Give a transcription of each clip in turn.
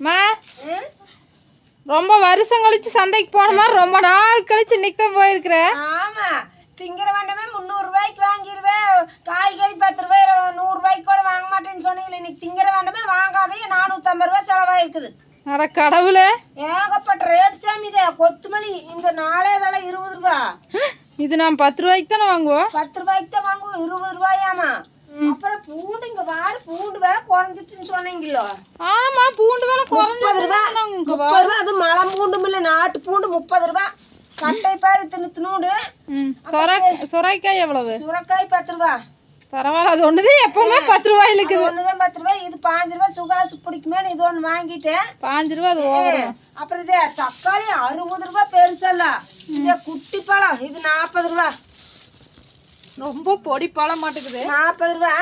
மா. ரொம்ப வருஷம் கழிச்சு சந்தைக்கு போன மாதிரி ரொம்ப நாள் கழிச்சு இன்னைக்கு தான் போயிருக்கிற. ஆமா. திங்கிற வேண்டமே முந்நூறு ரூபாய்க்கு வாங்கிடுவேன் காய்கறி பத்து ரூபாய் நூறு ரூபாய்க்கு கூட வாங்க மாட்டேன்னு சொன்னீங்களே இன்னைக்கு திங்கிற வேண்டமே வாங்காதே நானூற்றம்பது ரூபாய் செலவாயிருக்குது. அட கடவுளே. ஏகப்பட்ட ரேட் சாமி இது. கொத்துமல்லி இந்த நாளே இதெல்லாம் இருபது ரூபா. இது நான் பத்து ரூபாய்க்கு தானே வாங்குவோம்? பத்து ரூபாய்க்கு தான் வாங்குவோம். இருபது ரூபாயாமா. அப்புறம் பூண்டு இங்க வாரு பூண்டு விலை குறைஞ்சிச்சுன்னு சொன்னீங்களோ? ஆமா பூண்டு வேலை முப்பது ரூபா குறைஞ்சு முப்பது ரூபா அது மலம் பூண்டும் இல்லை நாட்டு பூண்டு முப்பது ரூபா. கட்டை பாரு தின்னு சொர சொரைக்காய் எவ்வளவு? சுரக்காய் பத்து ரூபா. பரவாயில்ல அது ஒண்ணுது எப்பவுமே பத்து ரூபாயில இருக்குது ஒண்ணுதான் பத்து ரூபாய் இது பாஞ்சு ரூபாய் சுகாசு பிடிக்குமேனு இது ஒன்று வாங்கிட்டேன். பாஞ்சு ரூபா அது அப்புறம் இது தக்காளி அறுபது ரூபாய் பெருசல்ல. இது குட்டி பழம் இது நாற்பது ரூபா. ரொம்ப பொடி பழம் மாட்டுக்குது. நாற்பது ரூபா?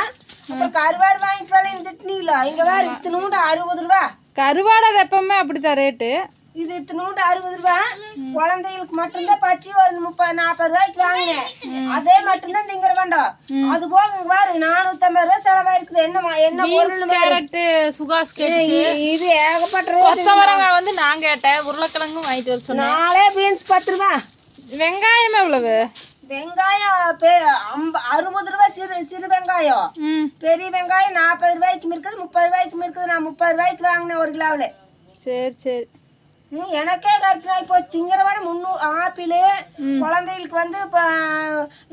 அப்புறம் கருவாடு வாங்கிட்டு வரல திட்டினீங்களா இங்க வேற இத்தினூண்டு அறுபது ரூபா. கருவாடு அது எப்பவுமே அப்படித்தான் ரேட்டு. இது இத்தினூண்டு அறுபது ரூபா. குழந்தைகளுக்கு மட்டும்தான் பச்சி ஒரு முப்பது நாற்பது ரூபாய்க்கு வாங்கினேன். அதே மட்டும்தான் திங்கிற வேண்டாம் அது போக இங்க பாரு நானூத்தம்பது ரூபாய் செலவாயிருக்குது. என்ன என்ன பொருள் கேரட்டு சுகாஸ் இது ஏகப்பட்ட. கொத்தவரங்காய் வந்து நான் கேட்டேன். உருளைக்கிழங்கும் வாங்கிட்டு வர சொன்னேன். நாலே பீன்ஸ் பத்து ரூபா. வெங்காயம் எவ்வளவு? வெங்காயம் அறுபது ரூபாய் சிறு சிறு வெங்காயம். பெரிய வெங்காயம் நாற்பது ரூபாய்க்கும் இருக்குது முப்பது ரூபாய்க்கும் இருக்குது. நான் முப்பது ரூபாய்க்கு வாங்கினேன் ஒரு கிலோவில். சரி சரி. எனக்கே கரெக்ட் போச்சு திங்கிறவன முந்நூறு ஆப்பிள் குழந்தைகளுக்கு வந்து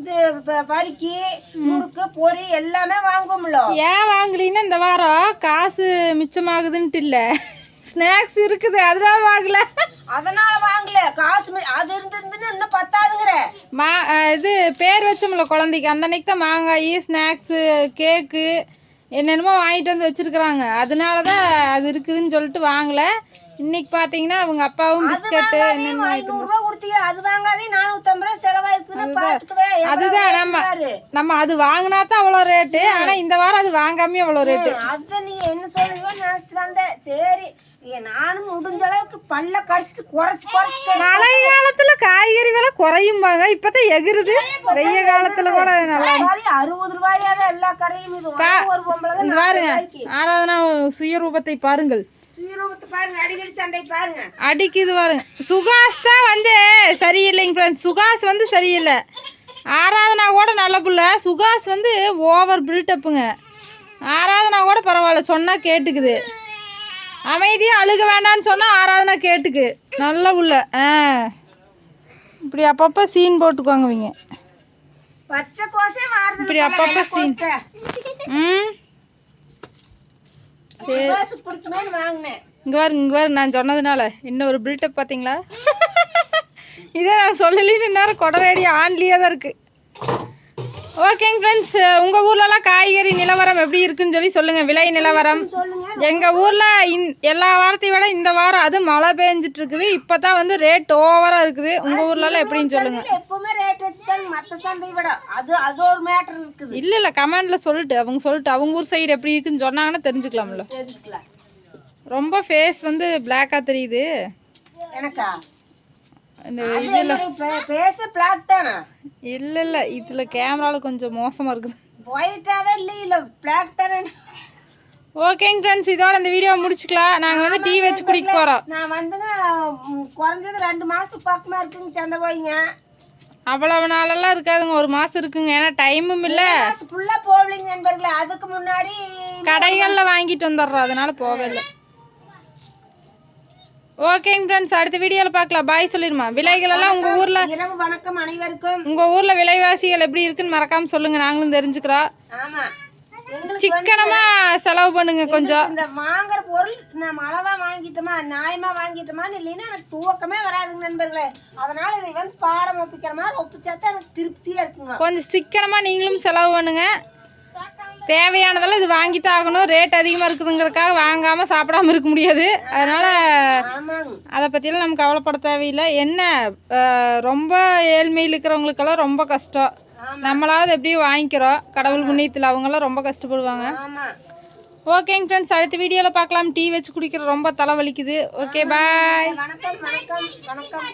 இது பருக்கி முறுக்கு பொரி எல்லாமே வாங்குவோம்ல. ஏன் வாங்கலின்னா இந்த வாரம் காசு மிச்சமாகுதுன்ட்டு இல்ல. ஸ்நாக்ஸ் இருக்குது அதனால வாங்கல. அதனால வாங்கல. காசு அது இருந்திருந்துன்னு இன்னும் பத்தாதுங்கிற. மா இது பேர் வச்சோம்ல குழந்தைக்கு. அந்த அன்னைக்கு தான் மாங்காய் ஸ்நாக்ஸு கேக்கு என்னென்னமோ வாங்கிட்டு வந்து வச்சிருக்கிறாங்க. அதனால தான் அது இருக்குதுன்னு சொல்லிட்டு வாங்கல. இன்னைக்கு பார்த்தீங்கன்னா அவங்க அப்பாவும் பிஸ்கட்டு என்னென்ன ரூபா கொடுத்தீங்க அது வாங்காதே நானூத்தம்பது அதுதான் நம்ம. நம்ம அது வாங்கினா தான் அவ்வளோ ரேட்டு ஆனால் இந்த வாரம் அது வாங்காமே அவ்வளோ ரேட்டு அதான் நீங்க என்ன சொல்லுவீங்கன்னு நினைச்சிட்டு வந்தேன் சரி. நானும் முடிஞ்ச அளவுக்கு பல்ல கடிச்சிட்டு குறைச்சு குறைச்சு மழை காலத்துல காய்கறி விலை குறையும்பாங்க இப்பதான் எகிருது வெய்ய காலத்துல கூட நல்லா அறுபது ரூபாயாவது எல்லா கரையும் இது தான் பாருங்க. ஆராதனா சுயரூபத்தை பாருங்கள். சுயரூபத்தை பாருங்க அடிக்கடி சண்டை பாருங்க. அடிக்குது பாருங்க. சுகாஸ் தான் வந்து. சரியில்லைங்க ஃப்ரெண்ட்ஸ் சுகாஸ் வந்து சரியில்லை. ஆராதனா கூட நல்ல புள்ள. சுகாஸ் வந்து ஓவர் பில்டப்புங்க ஆராதனா கூட பரவாயில்ல. சொன்னா கேட்டுக்குது. அமைதியாக அழுக வேண்டாம்னு சொன்னா ஆராதனா கேட்டுக்கு. நல்ல புள்ள. ஆ. இப்படி அப்பப்போ சீன் போட்டுக்குவாங்க இப்படி அப்பப்போ சீன் ம். வாங்கினேன். இங்கே பாருங்க இங்கே பாருங்க நான் சொன்னதுனால. இன்னும் ஒரு பில்டப் பார்த்தீங்களா? இதே நான் சொல்லலின்னு நேரம் கொடரேடி ஆன்லேயே தான் இருக்குது ஓகேங்க ஃப்ரெண்ட்ஸ் உங்கள் ஊர்லலாம் காய்கறி நிலவரம் எப்படி இருக்குன்னு சொல்லி சொல்லுங்கள் விலை நிலவரம். எங்கள் ஊரில் இந் எல்லா வாரத்தையும் விட இந்த வாரம் அது மழை பெஞ்சிட்டு இருக்குது. இப்போ தான் வந்து ரேட் ஓவராக இருக்குது. உங்கள் ஊர்லலாம் எப்படின்னு சொல்லுங்கள் எப்பவுமே ரேட் வச்சுதான் மத்த சந்தையை விட. அது அது ஒரு மேட்டர் இருக்குது. இல்லை இல்லை கமெண்டில் சொல்லிட்டு அவங்க சொல்லிட்டு அவங்க ஊர் சைடு எப்படி இருக்குன்னு சொன்னாங்கன்னா தெரிஞ்சுக்கலாம்ல. தெரிஞ்சுக்கலாம். ரொம்ப ஃபேஸ் வந்து பிளாக்காக தெரியுது. எனக்கா? இந்த பே- பேச பிளாக் தானே? இல்லை இல்லை. இதில் கேமராவில் கொஞ்சம் மோசமாக இருக்குது. ஒயிட்டாவே இல்ல பிளாக் தானே? ஓகேங்க ஃப்ரெண்ட்ஸ் இதோட இந்த வீடியோ முடிச்சுக்கலாம். நாங்கள் வந்து டீ வச்சு குடிக்க போகிறோம் நான் வந்துங்க குறைஞ்சது ரெண்டு மாசத்துக்கு பக்கமா இருக்குங்க சந்தை போய்ங்க. அவ்வளவு நாளெல்லாம் இருக்காதுங்க. ஒரு மாதம் இருக்குங்க. ஏன்னா டைமும் இல்லை. மாசம் ஃபுல்லா போகலைங்க நண்பர்களே. அதுக்கு முன்னாடி கடைகளில் வாங்கிட்டு வந்துடுறோம். அதனால போகவே இல்லை ஓகேங்க ஃப்ரெண்ட்ஸ் அடுத்த வீடியோவில் பார்க்கலாம். பாய் சொல்லிடுமா. விலைகள் எல்லாம் உங்கள் ஊரில் இரவு வணக்கம் அனைவருக்கும். உங்கள் ஊரில் விலைவாசிகள் எப்படி இருக்குன்னு மறக்காமல் சொல்லுங்கள் நாங்களும் தெரிஞ்சுக்கிறோம். ஆமா. எங்களுக்கு சிக்கனமாக செலவு பண்ணுங்க கொஞ்சம். இந்த வாங்குற பொருள் நம்ம அளவா வாங்கிட்டோமா நியாயமா வாங்கிட்டோமான்னு இல்லைன்னா எனக்கு தூக்கமே வராதுங்க நண்பர்களே. அதனால இதை வந்து பாடம் ஒப்பிக்கிற மாதிரி ஒப்பிச்சாத்தான் எனக்கு திருப்தியா இருக்குங்க. கொஞ்சம் சிக்கனமாக நீங்களும் செலவு பண்ணுங்க. தேவையானதெல்லாம் இது வாங்கித்தான் ஆகணும். ரேட் அதிகமாக இருக்குதுங்கிறதுக்காக வாங்காமல் சாப்பிடாம இருக்க முடியாது. அதனால் அதை பற்றியெல்லாம் நம்ம கவலைப்பட தேவையில்லை. என்ன ரொம்ப ஏழ்மையில் இருக்கிறவங்களுக்கெல்லாம் ரொம்ப கஷ்டம். நம்மளாவது எப்படியும் வாங்கிக்கிறோம். கடவுள் புண்ணியத்தில் அவங்கெல்லாம் ரொம்ப கஷ்டப்படுவாங்க. ஓகேங்க ஃப்ரெண்ட்ஸ் அடுத்த வீடியோவில் பார்க்கலாம். டீ வச்சு குடிக்கிற ரொம்ப தலை வலிக்குது ஓகே பாய் வணக்கம் வணக்கம் வணக்கம்.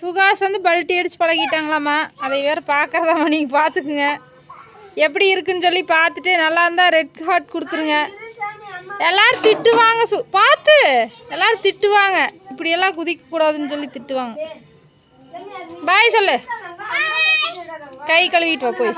சுகாஸ் வந்து பல்ட்டி அடிச்சு பழகிட்டாங்களாம்மா. அதை வேற பார்க்கறதாம்மா. நீங்கள் பார்த்துக்குங்க. எப்படி இருக்குன்னு சொல்லி பார்த்துட்டு நல்லா இருந்தால் ரெட் ஹார்ட் கொடுத்துருங்க. எல்லாரும் திட்டுவாங்க சு பார்த்து. எல்லாரும் திட்டுவாங்க. இப்படியெல்லாம் குதிக்க கூடாதுன்னு சொல்லி திட்டுவாங்க. பாய் சொல்லு. கை கழுவிட்டு வா போய்.